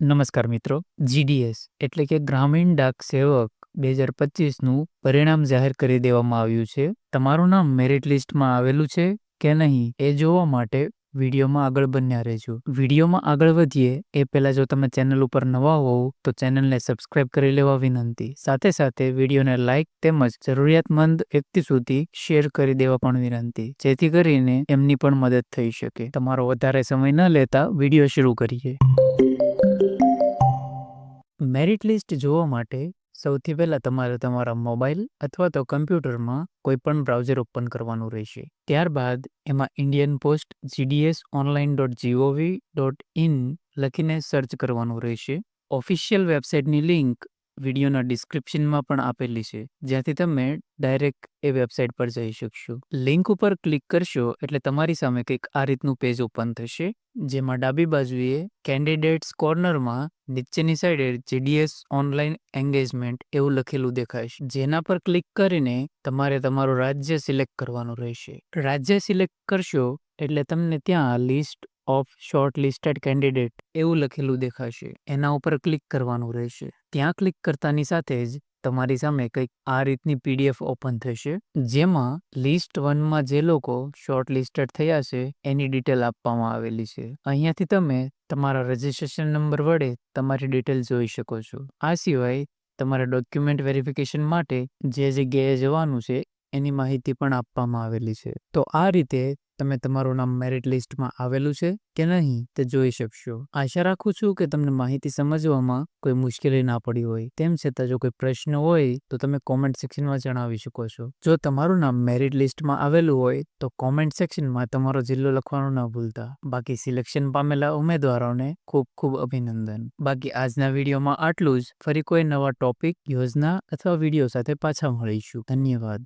નમસ્કાર મિત્રો. જીડીએસ એટલે કે ગ્રામીણ ડાક સેવક બે હજાર પચીસનું પરિણામ જાહેર કરી દેવામાં આવ્યું છે. તમારું નામ મેરિટ લિસ્ટમાં આવેલું છે કે નહીં એ જોવા માટે વિડીયોમાં આગળ બન્યા રહેજો. વિડીયોમાં આગળ વધીએ એ પહેલાં જો તમે ચેનલ ઉપર નવા હોવ તો ચેનલને સબસ્ક્રાઇબ કરી લેવા વિનંતી. સાથે સાથે વિડીયોને લાઇક તેમજ જરૂરિયાતમંદ વ્યક્તિ સુધી શેર કરી દેવા પણ વિનંતી. જેથી કરીને એમની પણ મદદ થઈ શકે. તમારો વધારે સમય ન લેતા વીડિયો શરૂ કરીએ. મેરિટ લિસ્ટ જોવા માટે સૌથી પહેલાં તમારે તમારા મોબાઈલ અથવા તો કમ્પ્યુટરમાં કોઈ પણ બ્રાઉઝર ઓપન કરવાનું રહેશે. ત્યારબાદ એમાં Indian post GDS online dot G O V dot in લખીને સર્ચ કરવાનું રહેશે. ઓફિશિયલ વેબસાઇટની લિંક વિડીયોના ડિસ્ક્રિપ્શનમાં પણ આપેલી છે. જ્યાંથી તમે ડાયરેક્ટ એ વેબસાઇટ પર જઈ શકશો. લિંક ઉપર ક્લિક કરશો એટલે તમારી સામે કંઈક આ રીતનું પેજ ઓપન થશે, જેમાં ડાબી બાજુએ કેન્ડિડેટ્સ કોર્નરમાં નીચેની સાઈડે જીડીએસ ઓનલાઈન એન્ગેજમેન્ટ એવું લખેલું દેખાશે જેના પર ક્લિક કરીને તમારે તમારું રાજ્ય સિલેક્ટ કરવાનું રહેશે. રાજ્ય સિલેક્ટ કરશો એટલે તમને ત્યાં list of short listed candidate એવું લખેલું દેખાશે. એના ઉપર ક્લિક કરવાનું રહેશે. ત્યાં ક્લિક કરતાની સાથે જ તમારી સામે કંઈક આ રીતની પીડીએફ ઓપન થશે, જેમાં લિસ્ટ વનમાં જે લોકો શોર્ટ લિસ્ટેડ થયા છે, એની ડિટેલ આપવામાં આવેલી છે. અહીંયાથી તમે તમારા રજિસ્ટ્રેશન નંબર વડે તમારી ડિટેલ જોઈ શકો છો. આ સિવાય તમારા ડોક્યુમેન્ટ વેરિફિકેશન માટે જે જગ્યાએ જવાનું છે, એની માહિતી પણ આપવામાં આવેલી છે. તો આ રીતે તમે તમારું નામ મેરિટ લિસ્ટમાં આવેલું છે કે નહીં તે જોઈ શકશો. આશા રાખું છું કે તમને માહિતી સમજવામાં કોઈ મુશ્કેલી ના પડી હોય. તેમ છતાં જો કોઈ પ્રશ્ન હોય તો તમે કોમેન્ટ સેક્શનમાં જણાવી શકો છો. જો તમારું નામ મેરિટ લિસ્ટમાં આવેલું હોય તો કોમેન્ટ સેક્શનમાં તમારો જિલ્લો લખવાનું ન ભૂલતા. બાકી સિલેક્શન પામેલા ઉમેદવારોને ખૂબ ખૂબ અભિનંદન. બાકી આજના વિડીયોમાં આટલું જ. ફરી કોઈ નવા ટોપિક યોજના અથવા વીડિયો સાથે પાછા મળીશું. ધન્યવાદ.